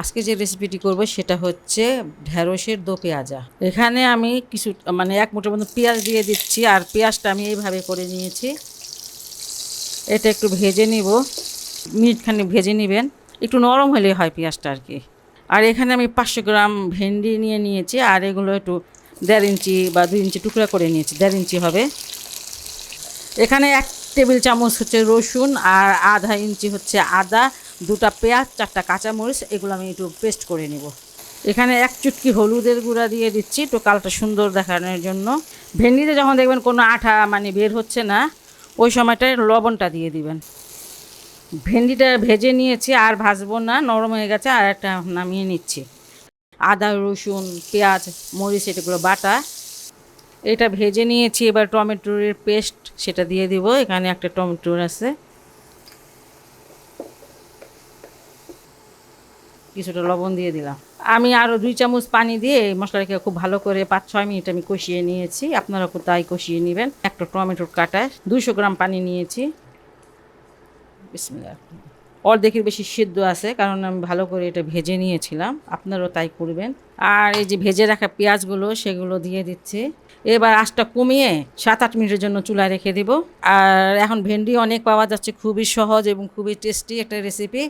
আজকে যে রেসিপিটি করব সেটা হচ্ছে ঢেঁড়সের দো পেঁয়াজা। এখানে আমি কিছু মানে এক মুঠোর মতো পেঁয়াজ দিয়ে দিচ্ছি, আর পেঁয়াজটা আমি এইভাবে করে নিয়েছি। এটা একটু ভেজে নিব। মিনিটখানি ভেজে নেবেন। একটু নরম হলে হয় পেঁয়াজটা আর কি। আর এখানে আমি পাঁচশো গ্রাম ভেন্ডি নিয়ে নিয়েছি, আর এগুলো একটু দেড় ইঞ্চি বা দুই ইঞ্চি টুকরা করে নিয়েছি। দেড় ইঞ্চি হবে। এখানে এক টেবিল চামচ হচ্ছে রসুন আর আধা ইঞ্চি হচ্ছে আদা, দুটা পেঁয়াজ, চারটা কাঁচামরিচ, এগুলো আমি একটু পেস্ট করে নেব। এখানে এক চুটকি হলুদের গুঁড়া দিয়ে দিচ্ছি, একটু কালটা সুন্দর দেখানোর জন্য। ভেন্ডিতে যখন দেখবেন কোনো আঠা মানে বের হচ্ছে না, ওই সময়টায় লবণটা দিয়ে দিবেন। ভেন্ডিটা ভেজে নিয়েছি, আর ভাজবো না, নরম হয়ে গেছে, আর একটা নামিয়ে নিচ্ছি। আদা, রসুন, পেঁয়াজ, মরিচ এটাগুলো বাটা এটা ভেজে নিয়েছি, এবার টমেটোর পেস্ট সেটা দিয়ে দিব, এখানে একটা টমেটোর আছে। কিছুটা লবণ দিয়ে দিলাম। আমি আরও দুই চামচ পানি দিয়ে এই মশলাটাকে খুব ভালো করে পাঁচ ছয় মিনিট আমি কষিয়ে নিয়েছি আপনারা তাই কষিয়ে নেবেন। একটা টমেটোর কাটায় দুশো গ্রাম পানি নিয়েছি। বিসমিল্লাহ। অর্ধেকের বেশি সিদ্ধ আছে, কারণ আমি ভালো করে এটা ভেজে নিয়েছিলাম। আপনারাও তাই করবেন। আর এই যে ভেজে রাখা পেঁয়াজগুলো, সেগুলো দিয়ে দিচ্ছি। এবার আঁচটা কমিয়ে সাত আট মিনিটের জন্য চুলায় রেখে দেব। আর এখন ভেন্ডি অনেক পাওয়া যাচ্ছে, খুবই সহজ এবং খুবই টেস্টি একটা রেসিপি